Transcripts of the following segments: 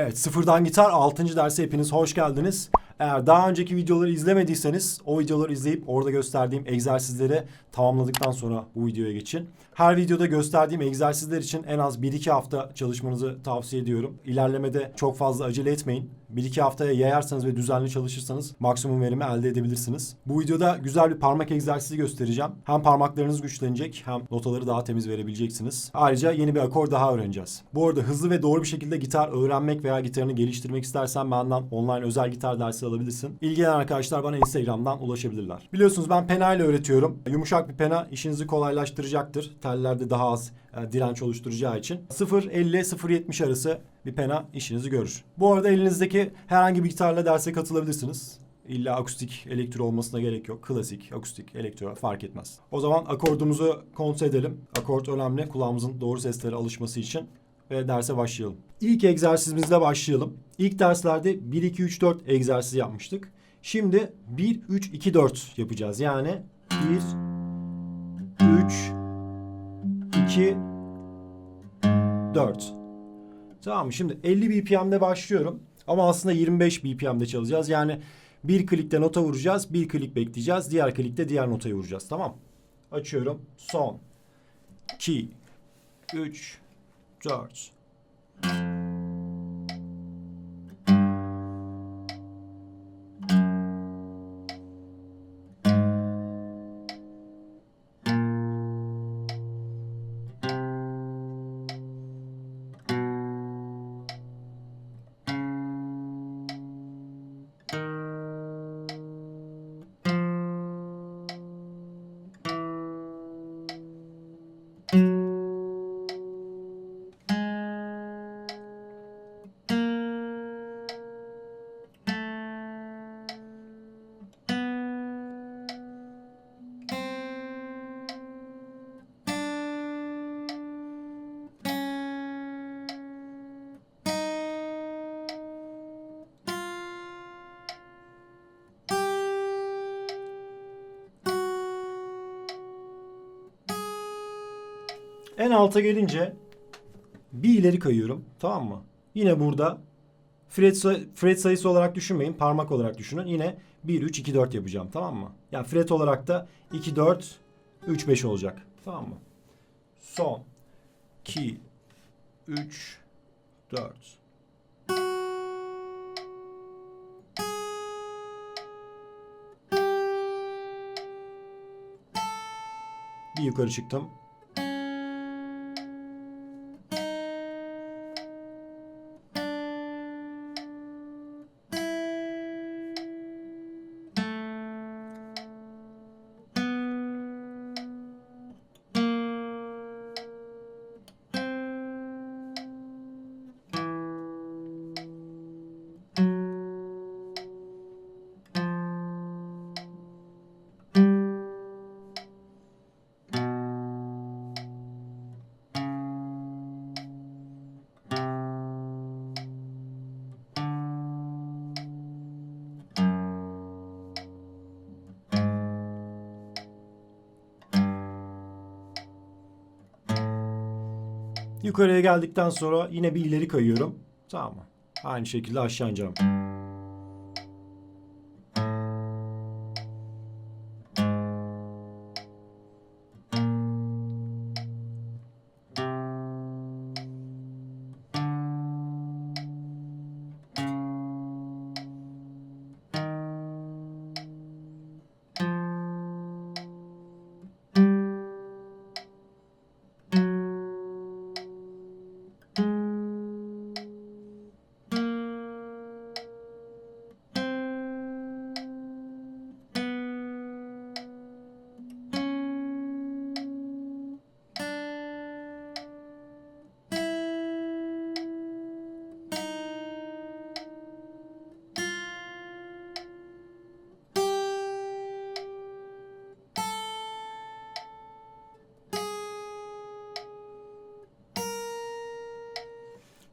Evet, Sıfırdan Gitar 6. derse hepiniz hoş geldiniz. Eğer daha önceki videoları izlemediyseniz o videoları izleyip orada gösterdiğim egzersizleri tamamladıktan sonra bu videoya geçin. Her videoda gösterdiğim egzersizler için en az 1-2 hafta çalışmanızı tavsiye ediyorum. İlerlemede çok fazla acele etmeyin. 1-2 haftaya yayarsanız ve düzenli çalışırsanız maksimum verimi elde edebilirsiniz. Bu videoda güzel bir parmak egzersizi göstereceğim. Hem parmaklarınız güçlenecek hem notaları daha temiz verebileceksiniz. Ayrıca yeni bir akor daha öğreneceğiz. Bu arada hızlı ve doğru bir şekilde gitar öğrenmek veya gitarını geliştirmek istersen benden online özel gitar dersi alabilirsin. İlgilenen arkadaşlar bana Instagram'dan ulaşabilirler. Biliyorsunuz ben pena ile öğretiyorum. Yumuşak bir pena işinizi kolaylaştıracaktır. Tellerde daha az e, direnç oluşturacağı için. 0.50-0.70 arası bir pena işinizi görür. Bu arada elinizdeki herhangi bir gitarla derse katılabilirsiniz. İlla akustik, elektro olmasına gerek yok. Klasik, akustik, elektro fark etmez. O zaman akordumuzu kontrol edelim. Akort önemli kulağımızın doğru seslere alışması için ve derse başlayalım. İlk egzersizimizle başlayalım. İlk derslerde 1-2-3-4 egzersiz yapmıştık. Şimdi 1-3-2-4 yapacağız. Yani 1, 3, 2, 4. Tamam mı? Şimdi 50 BPM'de başlıyorum. Ama aslında 25 BPM'de çalacağız. Yani bir klikte nota vuracağız. Bir klik bekleyeceğiz. Diğer klikte diğer notayı vuracağız. Tamam. Açıyorum. Son. 2, 3, 4. En alta gelince bir ileri kayıyorum. Tamam mı? Yine burada fret, say- fret sayısı olarak düşünmeyin. Parmak olarak düşünün. Yine 1, 3, 2, 4 yapacağım. Tamam mı? Yani fret olarak da 2, 4, 3, 5 olacak. Tamam mı? Son. 2, 3, 4. Bir yukarı çıktım. Yukarıya geldikten sonra yine bir ileri kayıyorum. Tamam mı? Aynı şekilde aşağı ineceğim.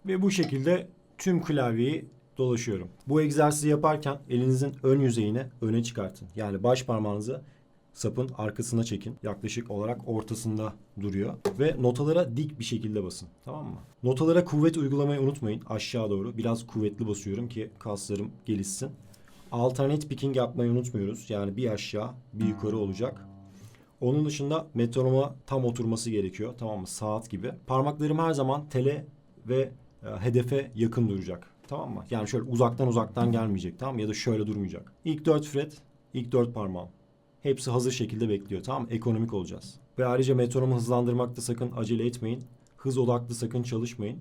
Ve bu şekilde tüm klavyeyi dolaşıyorum. Bu egzersizi yaparken elinizin ön yüzeyini öne çıkartın. Yani baş parmağınızı sapın arkasına çekin. Yaklaşık olarak ortasında duruyor. Ve notalara dik bir şekilde basın. Tamam mı? Notalara kuvvet uygulamayı unutmayın. Aşağı doğru. Biraz kuvvetli basıyorum ki kaslarım gelişsin. Alternate picking yapmayı unutmuyoruz. Yani bir aşağı bir yukarı olacak. Onun dışında metronoma tam oturması gerekiyor. Tamam mı? Saat gibi. Parmaklarım her zaman tele ve e, hedefe yakın duracak. Tamam mı? Yani şöyle uzaktan uzaktan gelmeyecek. Tamam mı? Ya da şöyle durmayacak. İlk dört fret, ilk dört parmağım. Hepsi hazır şekilde bekliyor. Tamam mı? Ekonomik olacağız. Ve ayrıca metronomu hızlandırmakta sakın acele etmeyin. Hız odaklı sakın çalışmayın.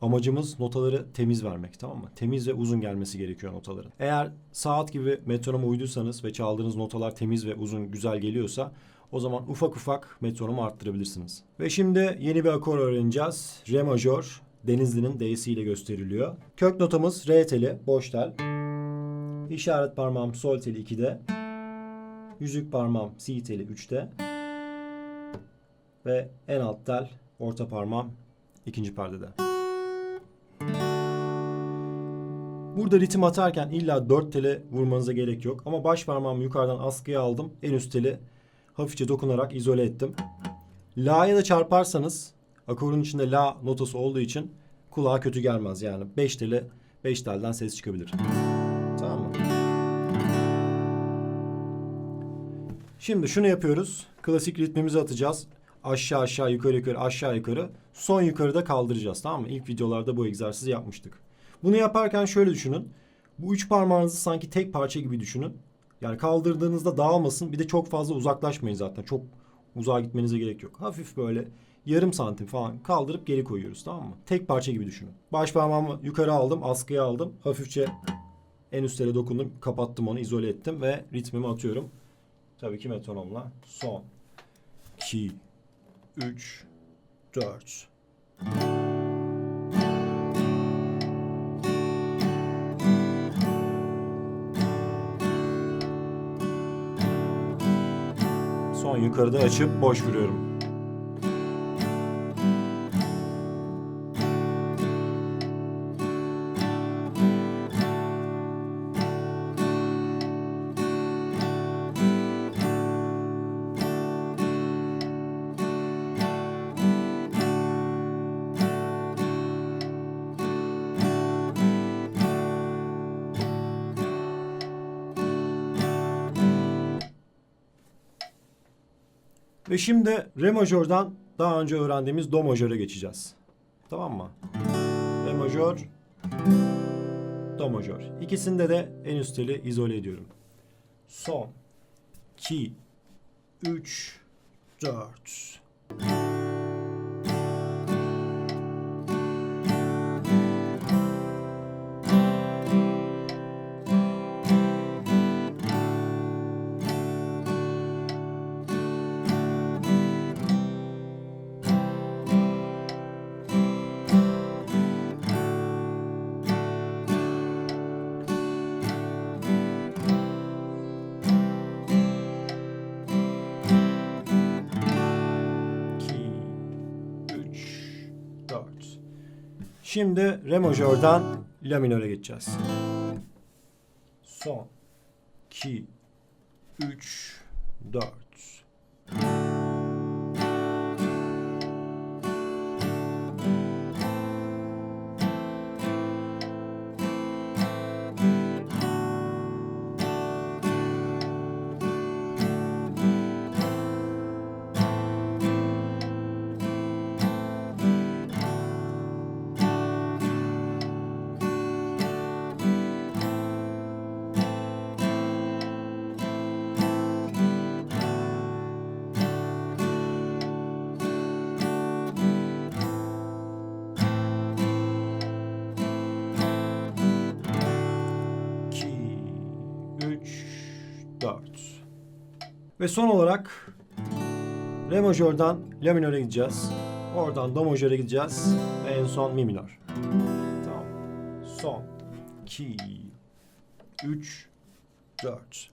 Amacımız notaları temiz vermek tamam mı? Temiz ve uzun gelmesi gerekiyor notaların. Eğer saat gibi metronoma uyduysanız ve çaldığınız notalar temiz ve uzun güzel geliyorsa o zaman ufak ufak metronomu arttırabilirsiniz. Ve şimdi yeni bir akor öğreneceğiz. Re majör Denizli'nin D'si ile gösteriliyor. Kök notamız Re teli, boş tel. İşaret parmağım sol teli 2'de. Yüzük parmağım si teli 3'te. Ve en alt tel orta parmağım ikinci perdede. Burada ritim atarken illa 4 tele vurmanıza gerek yok. Ama baş parmağımı yukarıdan askıya aldım. En üst teli hafifçe dokunarak izole ettim. La'ya da çarparsanız akorun içinde la notası olduğu için kulağa kötü gelmez. Yani 5 tele 5 telden ses çıkabilir. Tamam mı? Şimdi şunu yapıyoruz. Klasik ritmimizi atacağız. Aşağı aşağı yukarı yukarı aşağı yukarı. Son yukarıda kaldıracağız tamam mı? İlk videolarda bu egzersizi yapmıştık. Bunu yaparken şöyle düşünün. Bu üç parmağınızı sanki tek parça gibi düşünün. Yani kaldırdığınızda dağılmasın. Bir de çok fazla uzaklaşmayın zaten. Çok uzağa gitmenize gerek yok. Hafif böyle yarım santim falan kaldırıp geri koyuyoruz tamam mı? Tek parça gibi düşünün. Baş parmağımı yukarı aldım, askıya aldım. Hafifçe en üstlere dokundum, kapattım onu, izole ettim ve ritmimi atıyorum. Tabii ki metronomla. Son. 2 3 4 Son yukarıda açıp boş vuruyorum. Ve şimdi re majörden daha önce öğrendiğimiz do majöre geçeceğiz. Tamam mı? Re majör, do majör. İkisinde de en üst teli izole ediyorum. Son, 2, 3, 4. Şimdi re majörden la minöre geçeceğiz. Son. 2 3 4 Ve son olarak re majörden la minöre gideceğiz. Oradan do majöre gideceğiz ve en son mi minör. Tamam. Son 2 3 4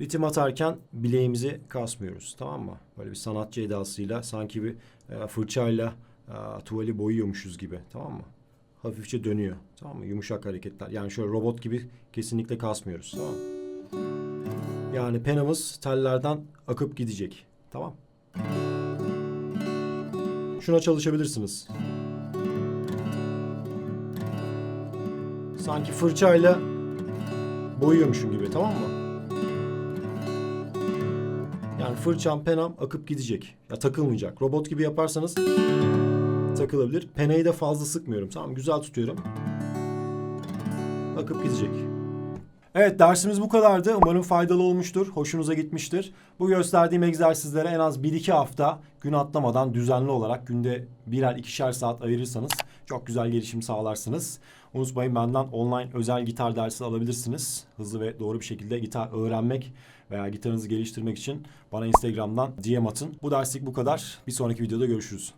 ritim atarken bileğimizi kasmıyoruz. Tamam mı? Böyle bir sanatçı edasıyla sanki bir e, fırçayla e, tuvali boyuyormuşuz gibi. Tamam mı? Hafifçe dönüyor. Tamam mı? Yumuşak hareketler. Yani şöyle robot gibi kesinlikle kasmıyoruz. Tamam mı? Yani penamız tellerden akıp gidecek. Tamam. Şuna çalışabilirsiniz. Sanki fırçayla boyuyormuşum gibi tamam mı? Fırçam, penam akıp gidecek. Ya takılmayacak. Robot gibi yaparsanız takılabilir. Peneyi de fazla sıkmıyorum. Tamam güzel tutuyorum. Akıp gidecek. Evet dersimiz bu kadardı. Umarım faydalı olmuştur. Hoşunuza gitmiştir. Bu gösterdiğim egzersizlere en az 1-2 hafta gün atlamadan düzenli olarak günde birer ikişer saat ayırırsanız çok güzel gelişim sağlarsınız. Unutmayın benden online özel gitar dersi alabilirsiniz. Hızlı ve doğru bir şekilde gitar öğrenmek veya gitarınızı geliştirmek için bana Instagram'dan DM atın. Bu derslik bu kadar. Bir sonraki videoda görüşürüz.